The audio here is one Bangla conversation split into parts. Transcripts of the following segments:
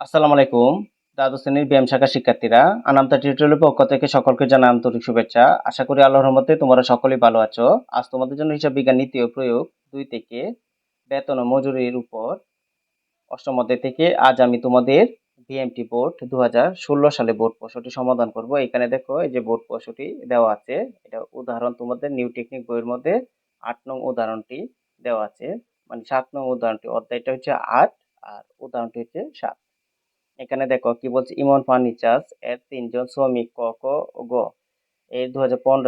আসসালামু আলাইকুম। দ্বাদশ শ্রেণির ব্যায়াম শাখা শিক্ষার্থীরা আনামতা টিউটোরিয়ালের পক্ষ থেকে সকলকে জানা আন্তরিক শুভেচ্ছা। আশা করি আল্লাহর রহমতে তোমরা সকলেই ভালো আছো। আজ তোমাদের জন্য হিসাব বিজ্ঞান নীতি ও প্রয়োগ দুই থেকে বেতন ও মজুরির উপর অষ্টম অধ্যায় থেকে আজ আমি তোমাদের বিএমটি বোর্ড দু হাজার ষোলো সালে বোর্ড প্রশ্নটি সমাধান করব। এখানে দেখো, এই যে বোর্ড প্রশ্নটি দেওয়া আছে, এটা উদাহরণ তোমাদের নিউ টেকনিক বইয়ের মধ্যে আট নং উদাহরণটি দেওয়া আছে। মানে সাত নং উদাহরণটি, অধ্যায়টা হচ্ছে আট আর উদাহরণটি হচ্ছে সাত। এখানে দেখো কি বলছে, ইমন ফার্নিচার্স এর তিনজন শ্রমিক, ক ক গ। এর দু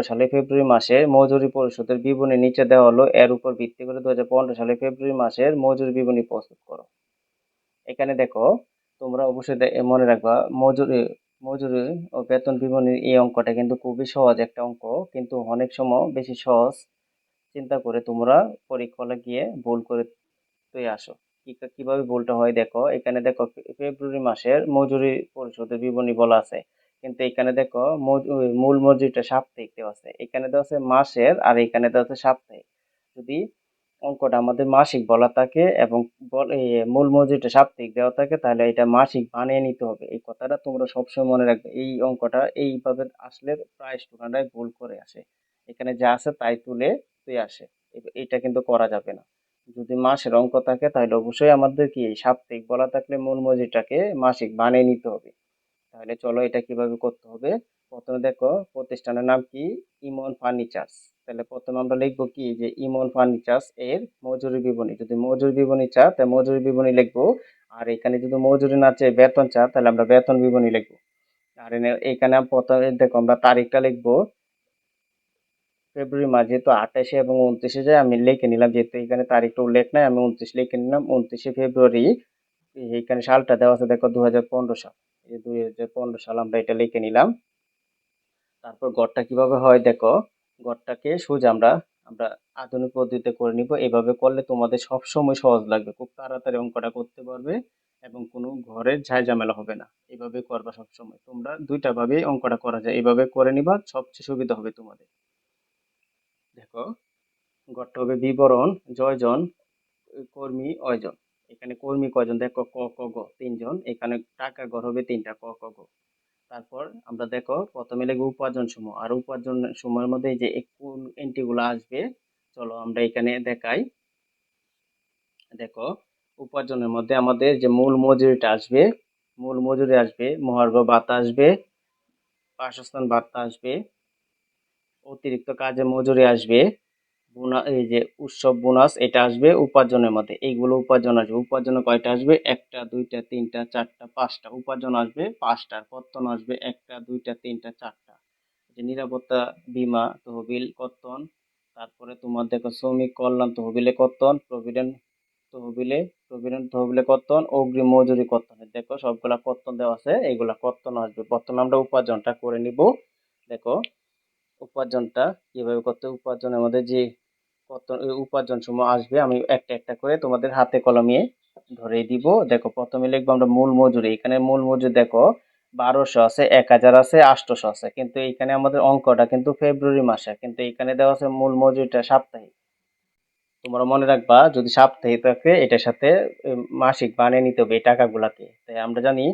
সালে ফেব্রুয়ারি মাসের মজুরি পরিশোধের বিবরণী নিচে দেওয়া হলো। এর উপর ভিত্তি করে দু হাজার পনেরো সালে ফেব্রুয়ারি মাসের মজুরি বিবরণী প্রস্তুত করো। এখানে দেখো, তোমরা অবশ্যই মনে রাখবা, মজুরি মজুরি ও বেতন বিবরণীর এই অঙ্কটা কিন্তু খুবই সহজ একটা অঙ্ক। কিন্তু অনেক সময় বেশি সহজ, চিন্তা করে তোমরা পরীক্ষা গিয়ে ভুল করে তুই আসো। কীভাবে ভুলটা হয় দেখো, এখানে দেখো ফেব্রুয়ারি মাসের মজুরি পরিশোধের বিবরণী বলা আছে। কিন্তু এখানে দেখো মূল মজুরিটা সাপ্তাহিক দেওয়া আছে। এখানে দেওয়া আছে মাসের আর এখানে দেওয়া আছে সাপ্তাহিক। যদি অঙ্কটা আমাদের মাসিক বলা থাকে এবং মূল মজুরিটা সাপ্তাহিক দেওয়া থাকে, তাহলে এটা মাসিক বানিয়ে নিতে হবে। এই কথাটা তোমরা সবসময় মনে রাখবে। এই অঙ্কটা এইভাবে আসলে প্রায় স্টুডেন্টরাই ভুল করে আসে। এখানে যা আছে তাই তুলে তুই আসে। এটা কিন্তু করা যাবে না। যদি মাসের অঙ্ক থাকে, তাহলে অবশ্যই আমাদের কি সাপ্তাহিক বলা থাকলে মূল মজুরিটাকে মাসিক বানিয়ে নিতে হবে। তাহলে চলো এটা কীভাবে করতে হবে? প্রথমে দেখো, প্রতিষ্ঠানের নাম কি? ইমন ফার্নিচার্স। তাহলে প্রথমে আমরা লিখব কি? যে ইমন ফার্নিচার্স এর মজুরি বিবরণী। যদি মজুরি বিবরণী চা তাহলে মজুরি বিবরণী লিখব। আর এখানে যদি মজুরি না চেয়ে, বেতন চা তাহলে আমরা বেতন বিবরণী লিখব। আর এখানে প্রথমে দেখো, আমরা তারিখটা লিখব। ফেব্রুয়ারি মাস যেহেতু আঠাশে এবং উনত্রিশে যায়, আমি লিখে নিলাম, যেহেতু এখানে তারিখটা উল্লেখ নাই, আমি উনত্রিশ লিখে নিলাম, উনত্রিশে ফেব্রুয়ারি এইখানে সালটা দেওয়া আছে, দেখো দু হাজার পনেরো সাল, এই দুই হাজার পনেরো সাল আমরা এটা লিখে নিলাম। তারপর গড়টা কীভাবে হয়, দেখো, গড়টাকে সোজা আমরা আমরা আধুনিক পদ্ধতিতে করে নিব, এভাবে করলে তোমাদের সব সময় সহজ লাগবে, খুব তাড়াতাড়ি অঙ্কটা করতে পারবে এবং কোনো ঘরের ঝাই ঝামেলা হবে না, এভাবে করবা সব সময়, তোমরা দুইটা ভাবেই অঙ্কটা করা যায়, এভাবে করে নিবা, সবচেয়ে সুবিধা হবে তোমাদের। দেখো গড়টা হবে বিবরণ, জয়জন, কর্মী, অয়জন। এখানে কর্মী কয়জন? দেখো, ক ক, গ, তিনজন। এখানে টাকা গড় হবে তিনটা, ক ক, গ। তারপর আমরা দেখো, প্রথমে লেগে উপার্জন সমূহ। আর উপার্জন সমূহের মধ্যে যে কোন এন্ট্রি গুলো আসবে, চলো আমরা এখানে দেখাই। দেখো, উপার্জনের মধ্যে আমাদের যে মূল মজুরিটা আসবে, মূল মজুরি আসবে, মহার্ঘ ভাতা আসবে, বাসস্থান ভাতা আসবে অতিরিক্ত কাজে মজুরি আসবে, বোনা, এই যে উৎসব বোনাস, এটা আসবে উপার্জনের মধ্যে। এইগুলো উপার্জন আসবে। উপার্জনে কয়টা আসবে? একটা, দুইটা, তিনটা, চারটা, পাঁচটা। উপার্জন আসবে, পাঁচটা। কর্তন আসবে, একটা, দুইটা, তিনটা, চারটা। যে নিরাপত্তা, বীমা, তহবিল, কর্তন। তারপরে তোমার দেখো শ্রমিক কল্যাণ তহবিলে কর্তন, প্রভিডেন্ট তহবিলে প্রভিডেন্ট তহবিলে কর্তন, অগ্রিম মজুরি কর্তন। দেখো সবগুলা কর্তন দেওয়া আছে, এইগুলা কর্তন আসবে। প্রথমে আমরা উপার্জনটা করে নিব। দেখো উপার্জনটা কীভাবে করতে হবে? উপার্জনের মধ্যে যে কত উপার্জন সমূহ আসবে, আমি একটা একটা করে তোমাদের হাতে কলমে ধরে দিব। দেখো, প্রথমে লিখব আমরা মূল মজুরি। এখানে মূল মজুরি দেখো, বারোশো আছে, এক হাজার আছে আটশোশো আছে। কিন্তু এখানে আমাদের অঙ্কটা কিন্তু ফেব্রুয়ারি মাসে। কিন্তু এখানে দেওয়া আছে মূল মজুরিটা সাপ্তাহিক। তোমরা মনে রাখবা, যদি সাপ্তাহিক থাকে, এটার সাথে মাসিক বানিয়ে নিতে হবে এই টাকাগুলাকে। তাই আমরা জানি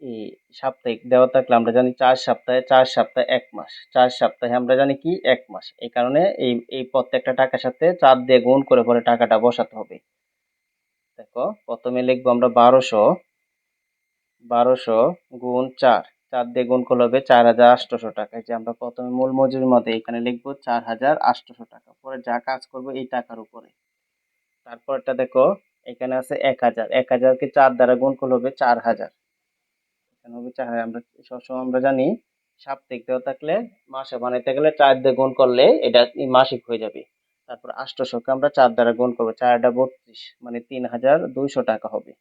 এই সাপ্তাহিক দেওয়া থাকলে আমরা জানি চার সপ্তাহে চার সপ্তাহে এক মাস। চার সপ্তাহে আমরা জানি কি? এক মাস। এই কারণে এই এই প্রত্যেকটা টাকার সাথে চার দিয়ে গুণ করে পরে টাকাটা বসাতে হবে। দেখো, প্রথমে লিখব আমরা বারোশো বারোশো গুণ চার। চার দিয়ে গুণ করলে হবে চার হাজার আটশোশো টাকা। যে আমরা প্রথমে মূল মজুরির মধ্যে এখানে লিখব চার হাজার আটশোশো টাকা। পরে যা কাজ করব এই টাকার উপরে। তারপরটা দেখো, এখানে আছে এক হাজার। এক হাজারকে চার দ্বারা গুণ করলে হবে চার হাজার। হবে? চার হাজার আমরা সবসময় আমরা জানি, সাপ্তাহিক দেওয়া থাকলে, মাসে বানাইতে গেলে চার দিয়ে গুণ করলে এটা মাসিক হয়ে যাবে। তারপর আষ্টশোকে আমরা চার দ্বারা গুণ করব, চারটা বত্রিশ মানে তিন হাজার দুইশো টাকা হবে।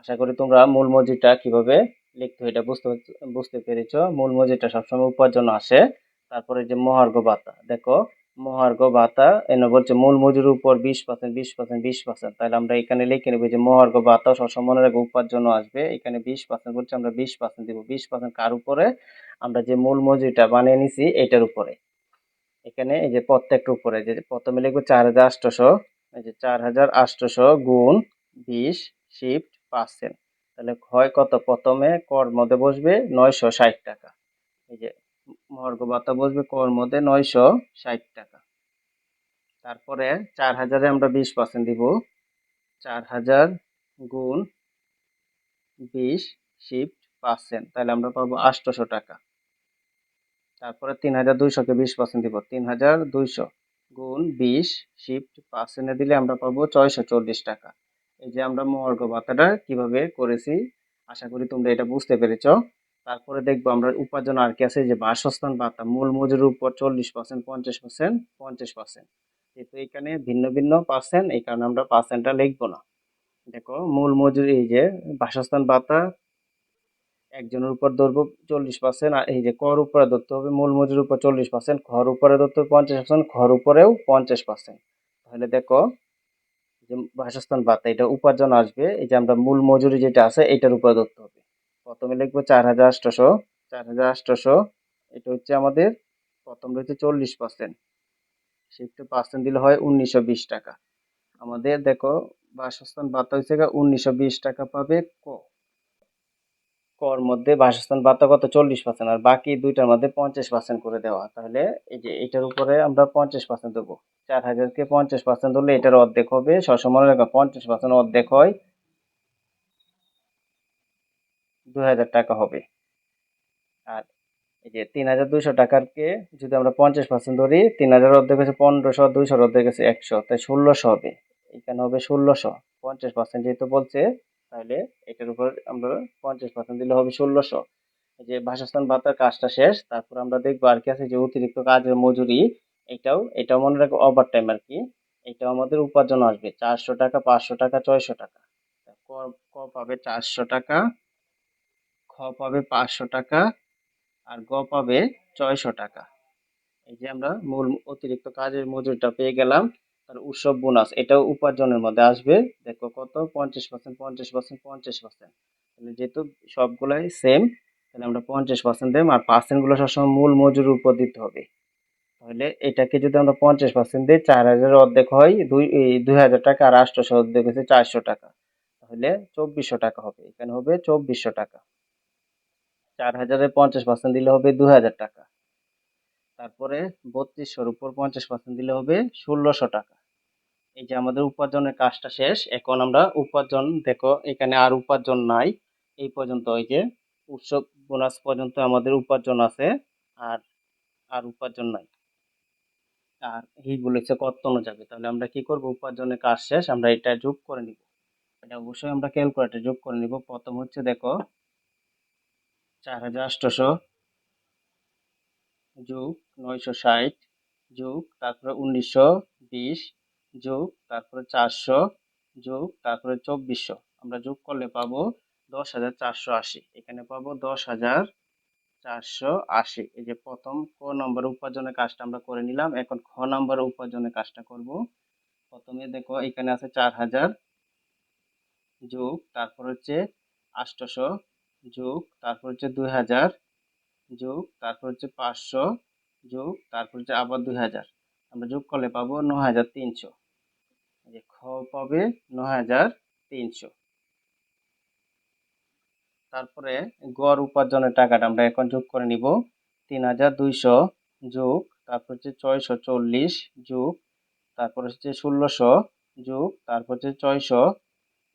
আশা করি তোমরা মূল মজুরিটা কীভাবে লিখতে হয় এটা বুঝতে বুঝতে পেরেছ। মূল মজুরিটা সবসময় উপার্জন আসে। তারপরে যে মহার্ঘ ভাতা দেখো মহার্ঘ ভাতা, এনে বলছে মূল মজুরির উপর বিশ পার্সেন্ট বিশ পার্সেন্ট বিশ পার্সেন্ট তাহলে আমরা এখানে লিখে নেব যে মহার্ঘ ভাতা সবসময় মনে রাখব উপার্জন আসবে। এখানে বিশ পার্সেন্ট বলছে আমরা বিশ পার্সেন্ট দিব। বিশ পার্সেন্ট কার উপরে? আমরা যে মূল মজুরিটা বানিয়ে নিছি এটার উপরে। এখানে এই যে প্রত্যেকটা উপরে যে প্রথমে লিখব চার হাজার আটশোশো এই যে চার হাজার আটশোশো গুণ বিশ শিফট পার্সেন্ট তাহলে হয় কত? প্রথমে কর মধ্যে বসবে নয়শো ষাট টাকা। এই যে মর্গ ভাতা বসবে কর মধ্যে নয়শো ষাট টাকা। তারপরে চার হাজারে আমরা বিশ পার্সেন্ট দিব। চার হাজার গুণ বিশ শিফট পার্সেন্ট তাহলে আমরা পাবো আটশোশো টাকা। তারপরে তিন হাজার দুইশোকে বিশ পার্সেন্ট দিব। তিন হাজার দুইশো গুণ বিশ শিফট পার্সেন্টে দিলে আমরা পাবো ছয়শো চল্লিশ টাকা। এই যে আমরা মর্গ ভাতাটা কীভাবে করেছি, আশা করি তোমরা এটা বুঝতে পেরেছ। তারপরে দেখব আমরা উপার্জন আর কি আছে যে বাসস্থান ভাতা মূল মজুরির উপর চল্লিশ পার্সেন্ট পঞ্চাশ পার্সেন্ট পঞ্চাশ পার্সেন্ট যেহেতু এখানে ভিন্ন ভিন্ন পার্সেন্ট এই কারণে আমরা পার্সেন্টটা লিখব না। দেখো, মূল মজুরি এই যে বাসস্থান ভাতা একজনের উপর ধরবো চল্লিশ পার্সেন্ট আর এই যে কর উপরে ধরতে হবে মূল মজুরির উপর চল্লিশ পার্সেন্ট ঘর উপরে ধরতে হবে পঞ্চাশ পার্সেন্ট ঘর উপরেও পঞ্চাশ পার্সেন্ট তাহলে দেখো, যে বাসস্থান ভাতা এটা উপার্জন আসবে, এই যে আমরা মূল মজুরি যেটা আছে, এটার উপরে ধরতে হবে। প্রথমে লিখব চার হাজার আটশোশো চার হাজার আটশোশো এটা হচ্ছে আমাদের প্রথম রয়েছে চল্লিশ পার্সেন্ট শিফটে পার্সেন্ট দিলে হয় উনিশশো বিশ টাকা। আমাদের দেখো, বাসস্থান ভাতা হচ্ছে উনিশশো বিশ টাকা পাবে ক। কর মধ্যে বাসস্থান ভাতা কত? চল্লিশ পার্সেন্ট আর বাকি দুইটার মধ্যে পঞ্চাশ পার্সেন্ট করে দেওয়া। তাহলে এই যে এটার উপরে আমরা পঞ্চাশ পার্সেন্ট দেবো। চার হাজারকে পঞ্চাশ পার্সেন্ট ধরলে এটার অর্ধেক হবে সসময় রাখা, পঞ্চাশ পার্সেন্ট অর্ধেক হয় দুই হাজার টাকা হবে। আর এই যে তিন হাজার দুইশো টাকারকে যদি আমরা পঞ্চাশ পার্সেন্ট ধরি, তিন হাজার অর্ধেক হচ্ছে পনেরোশো, দুইশোর অর্ধেক হচ্ছে একশো, তাই ষোলোশো হবে। এখানে হবে ষোলোশো। পঞ্চাশ পার্সেন্ট যেহেতু বলছে, তাহলে এটার উপর আমরা পঞ্চাশ পার্সেন্ট দিলে হবে ষোলোশো। এই যে বাসস্থান ভাতার কাজটা শেষ, তারপর আমরা দেখব আর কি আছে যে অতিরিক্ত কাজের মজুরি, এটাও এটাও মনে রাখব ওভার টাইম আর কি। এটাও আমাদের উপার্জন আসবে। চারশো টাকা, পাঁচশো টাকা, ছয়শো টাকা। ক পাবে? চারশো টাকা। খ পাবে পাঁচশো টাকা আর গ পাবে ছয়শো টাকা। এই যে আমরা মূল অতিরিক্ত কাজের মজুরিটা পেয়ে গেলাম আর উৎসব বোনাস, এটাও উপার্জনের মধ্যে আসবে। দেখো কত? পঞ্চাশ পার্সেন্ট পঞ্চাশ পার্সেন্ট পঞ্চাশ পার্সেন্ট। তাহলে যেহেতু সবগুলাই সেম তাহলে আমরা পঞ্চাশ পার্সেন্ট দেব আর পার্সেন্টগুলো সবসময় মূল মজুরির উপর দিতে হবে। তাহলে এটাকে যদি আমরা পঞ্চাশ পার্সেন্ট দিই, চার হাজারের অর্ধেক হয়, দুই দুই হাজার টাকা আর আটশোশো অর্ধেক হচ্ছে চারশো টাকা। তাহলে চব্বিশশো টাকা হবে, এখানে হবে চব্বিশশো টাকা। চার হাজারের পঞ্চাশ পার্সেন্ট দিলে হবে দু হাজার টাকা। তারপরে বত্রিশশোর উপর পঞ্চাশ পার্সেন্ট দিলে হবে ষোলোশো টাকা। এই যে আমাদের উপার্জনের কাজটা শেষ, এখন আমরা উপার্জন, দেখো এখানে আর উপার্জন নাই, এই পর্যন্ত ওই যে উৎসব বোনাস পর্যন্ত আমাদের উপার্জন আছে, আর আর উপার্জন নাই। আর এইগুলো হচ্ছে কর্তন যাবে। তাহলে আমরা কি করব? উপার্জনের কাজ শেষ, আমরা এটা যোগ করে নিব। এটা অবশ্যই আমরা ক্যালকুলেটর যোগ করে নিব। প্রথম হচ্ছে দেখো চার হাজার আটশোশো যোগ নয়শো ষাট যোগ তারপরে উনিশশো বিশ যোগ তারপরে চারশো যোগ তারপরে চব্বিশশো। আমরা যোগ করলে পাবো দশ হাজার চারশো আশি। এখানে পাবো দশ হাজার চারশো আশি। এই যে প্রথম ক নম্বর উপার্জনের কাজটা আমরা করে নিলাম। এখন খ নম্বর উপার্জনের কাজটা করব। প্রথমে দেখো এখানে আছে চার হাজার যোগ তারপর হচ্ছে আটশোশো যোগ, তারপর হচ্ছে দুই হাজার, যোগ, তারপর হচ্ছে পাঁচশো, যোগ, তারপর হচ্ছে আবার দুই হাজার। আমরা যোগ করলে পাবো ন হাজার তিনশো। যে খ পাবে ন হাজার তিনশো। তারপরে গড় উপার্জনের টাকাটা আমরা এখন যোগ করে নিব। তিন হাজার দুইশো যোগ, তারপর হচ্ছে ছয়শো চল্লিশ যোগ, তারপর হচ্ছে ষোলোশো যোগ, তারপর হচ্ছে ছয়শো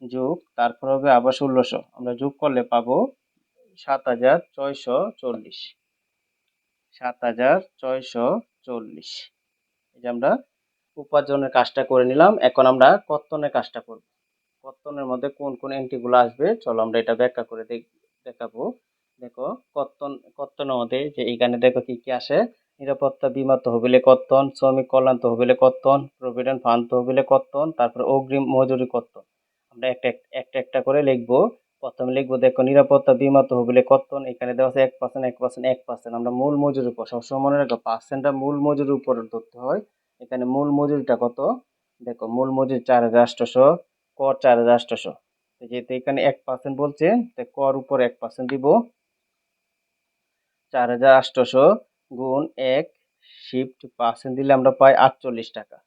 যোগ, তারপর হবে আবার ষোলোশো। আমরা যোগ করলে পাবো সাত হাজার ছয়শো চল্লিশ। সাত হাজার ছয়শো চল্লিশ। এই যে আমরা উপার্জনের কাজটা করে নিলাম। এখন আমরা কর্তনের কাজটা করব। কর্তনের মধ্যে কোন কোন এন্ট্রিগুলো আসবে? চলো আমরা এটা ব্যাখ্যা করে দেখাবো। দেখো কর্তন কর্তনের মধ্যে যে এইখানে দেখো কি কি আসে? নিরাপত্তা বিমা তহবিলে কর্তন শ্রমিক কল্যাণ তহবিলে কর্তন প্রভিডেন্ট ফান্ড তহবিলে কর্তন তারপরে অগ্রিম মজুরি কর্তন আমরা একটা একটা একটা করে লিখব। প্রথমে লিখব, দেখো, নিরাপত্তা, বিমা, তহবিলে কর্তন, এখানে দেওয়া আছে এক পার্সেন্ট এক পার্সেন্ট এক পার্সেন্ট আমরা মূল মজুরির উপর, সবসময় মনে রাখব পার্সেন্টটা মূল মজুরির উপর ধরতে হয়। এখানে মূল মজুরিটা কত? দেখো, মূল মজুরি চার হাজার আটশোশো কর চার হাজার আটশোশো যেহেতু এখানে এক পার্সেন্ট বলছে তাই কর উপর এক পার্সেন্ট দিব। চার হাজার আটশোশো গুণ এক শিফট পার্সেন্ট দিলে আমরা পাই আটচল্লিশ টাকা।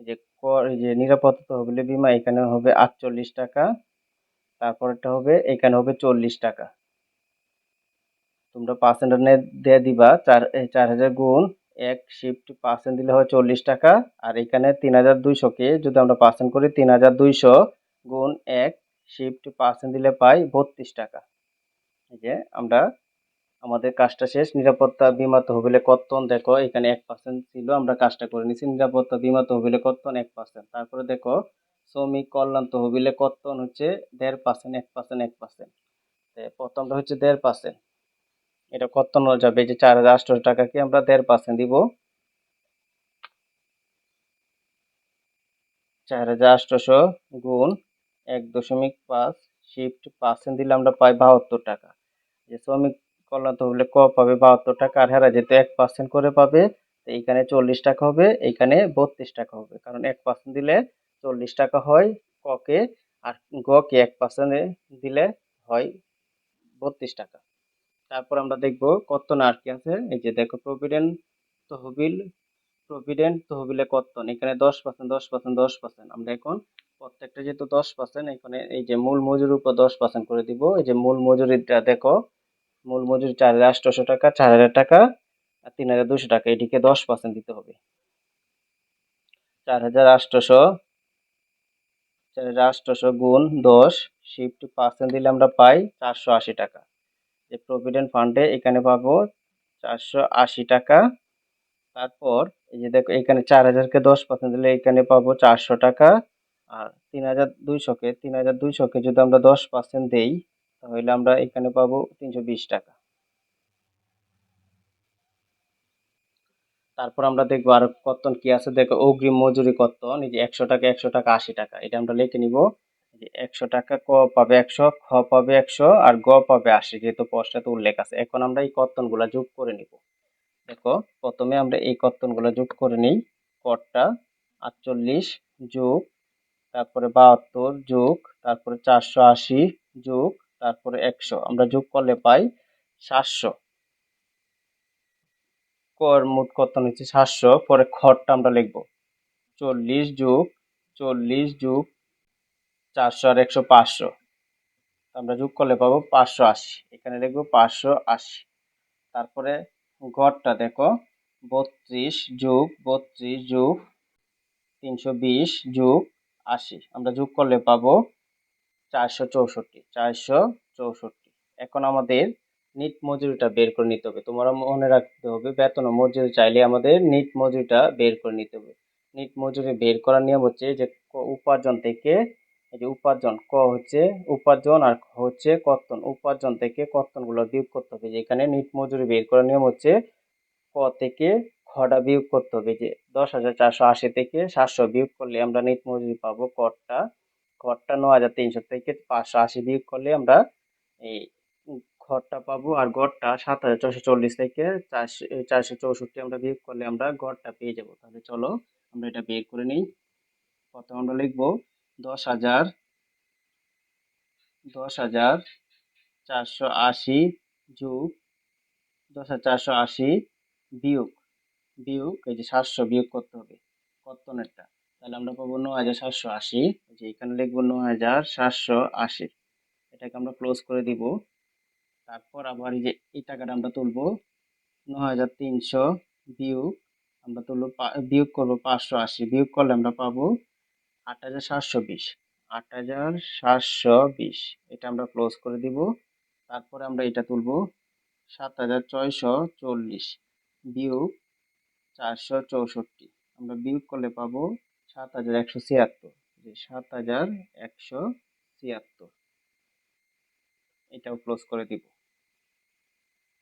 যে, কর যে, নিরাপত্তা, তহবিলে বিমা এখানে হবে আটচল্লিশ টাকা। তারপরেরটা হবে, এখানে হবে চল্লিশ টাকা। তোমরা পার্সেন্ট দিয়ে দিবা, চার চার হাজার গুণ এক শিফট পার্সেন্ট দিলে হয় চল্লিশ টাকা, আর এখানে তিন হাজার দুইশোকে যদি আমরা পার্সেন্ট করি তিন হাজার দুইশো গুণ এক শিফট পার্সেন্ট দিলে পাই বত্রিশ টাকা। এই যে আমরা আমাদের কাজটা শেষ, নিরাপত্তা বিমা তহবিলে কর্তন, দেখো এখানে এক পার্সেন্ট ছিল, আমরা কাজটা করে নিছি, নিরাপত্তা বিমা তহবিলে কর্তন এক পার্সেন্ট তারপরে দেখো শ্রমিক কল্যাণ তহবিলে কর্তন হচ্ছে দেড় পার্সেন্ট এক পার্সেন্ট এক পার্সেন্ট প্রথমটা হচ্ছে দেড় পার্সেন্ট এটা কর্তন যাবে যে চার হাজার আটশো টাকাকে আমরা দেড় পার্সেন্ট দিব। চার হাজার আটশোশো গুণ এক দশমিক পাঁচ শিফট পার্সেন্ট দিলে আমরা পাই বাহাত্তর টাকা। যে শ্রমিক কল্যাণ তহবিলে ক পাবে বাহাত্তর টাকা, আর হেরা যেহেতু এক পার্সেন্ট করে পাবে এইখানে চল্লিশ টাকা হবে, এইখানে বত্রিশ টাকা হবে। কারণ এক পার্সেন্ট দিলে চল্লিশ টাকা হয়, ককে, আর গকে এক পার্সেন্ট দিলে হয় বত্রিশ টাকা। তারপর আমরা দেখব কর্তন আর কি আছে। এই যে দেখো, প্রভিডেন্ট তহবিল, প্রভিডেন্ট তহবিলে কর্তন এখানে দশ পার্সেন্ট দশ পার্সেন্ট দশ পার্সেন্ট আমরা এখন প্রত্যেকটা যেহেতু দশ পার্সেন্ট এখানে এই যে মূল মজুরির উপর দশ পার্সেন্ট করে দিব। এই যে মূল মজুরিটা দেখো, মূল মজুরি চার হাজার আটশোশো টাকা, চার হাজার টাকা, আর তিন হাজার দুশো টাকা। এটিকে দশ পার্সেন্ট দিতে হবে। চার হাজার আটশোশো চার হাজার আটশোশো গুণ দশ শিফট পার্সেন্ট দিলে আমরা পাই চারশো আশি টাকা। যে প্রভিডেন্ট ফান্ডে এখানে পাবো চারশো আশি টাকা। তারপর এই যে দেখো এখানে চার হাজারকে দশ পার্সেন্ট দিলে এখানে পাবো চারশো টাকা। আর তিন হাজার দুইশোকে, তিন হাজার দুইশোকে যদি আমরা দশ পার্সেন্ট দেই, তাহলে আমরা এখানে পাবো তিনশো বিশ টাকা। তারপর আমরা দেখব আর কর্তন কি আছে? দেখো, অগ্রিম মজুরি কর্তন, এই যে একশো টাকা একশো টাকা, আশি টাকা। এটা আমরা লিখে নিব। যে একশো টাকা ক পাবে একশো, খ পাবে একশো, আর গ পাবে আশি, যেহেতু পশ্চাতে উল্লেখ আছে। এখন আমরা এই কর্তনগুলো যোগ করে নিব। দেখো, প্রথমে আমরা এই কর্তনগুলো যোগ করে নিই। করটা আটচল্লিশ যোগ, তারপরে বাহাত্তর যোগ, তারপরে চারশো আশি যোগ, তারপরে একশো। আমরা যোগ করলে পাই সাতশো। কর মোট কর্তন হচ্ছে সাতশো। পরে খরটা আমরা লিখব। চল্লিশ যুগ চল্লিশ যুগ চারশো আর একশো পাঁচশো। আমরা যোগ করলে পাবো পাঁচশো আশি। এখানে লিখব পাঁচশো আশি। তারপরে গড়টা দেখো। বত্রিশ যুগ বত্রিশ যুগ তিনশো বিশ যুগ আশি। আমরা যোগ করলে পাবো চারশো চৌষট্টি চারশো চৌষট্টি। এখন আমাদের নিট মজুরিটা বের করে নিতে হবে। তোমরা মনে রাখতে হবে, বেতন ও মজুরি চাইলে আমাদের নিট মজুরিটা বের করে নিতে হবে। নিট মজুরি বের করার নিয়ম হচ্ছে যে উপার্জন থেকে যে উপার্জন, ক হচ্ছে উপার্জন আর হচ্ছে কর্তন। উপার্জন থেকে কর্তনগুলো বিয়োগ করতে হবে। যেখানে নিট মজুরি বের করার নিয়ম হচ্ছে ক থেকে খটা বিয়োগ করতে হবে। যে দশ হাজার চারশো আশি থেকে সাতশো বিয়োগ করলে আমরা নিট মজুরি পাবো করটা ঘরটা ন হাজার তিনশো থেকে পাঁচশো আশি বিয়োগ করলে আমরা এই ঘরটা পাবো আর গড়টা সাত হাজার ছশো চল্লিশ থেকে চারশো চৌষট্টি আমরা বিয়োগ করলে আমরা গড়টা পেয়ে যাব। তাহলে চলো আমরা এটা বের করে নিই। প্রথমে আমরা লিখব দশ হাজার দশ হাজার চারশো আশি যোগ দশ হাজার চারশো আশি বিয়োগ বিয়োগ এই যে সাতশো বিয়োগ করতে হবে কর্তনেরটা। তাহলে আমরা পাবো ন হাজার সাতশো আশি যে এখানে লিখব ন হাজার সাতশো আশি। এটাকে আমরা ক্লোজ করে দিব। তারপর আবার এই যে এই টাকাটা আমরা তুলবো ন হাজার তিনশো বিয়োগ, আমরা তুলবো বিয়োগ করব পাঁচশো আশি, বিয়োগ করলে আমরা পাবো আট হাজার সাতশো বিশ, আট হাজার সাতশো বিশ, এটা আমরা ক্লোজ করে দিব। তারপরে আমরা এটা তুলবো সাত হাজার ছয়শো চল্লিশ, বিয়োগ চারশো চৌষট্টি, আমরা বিয়োগ করলে পাবো সাত হাজার একশো ছিয়াত্তর যে সাত হাজার একশো ছিয়াত্তর, এটাও ক্লোজ করে দিব।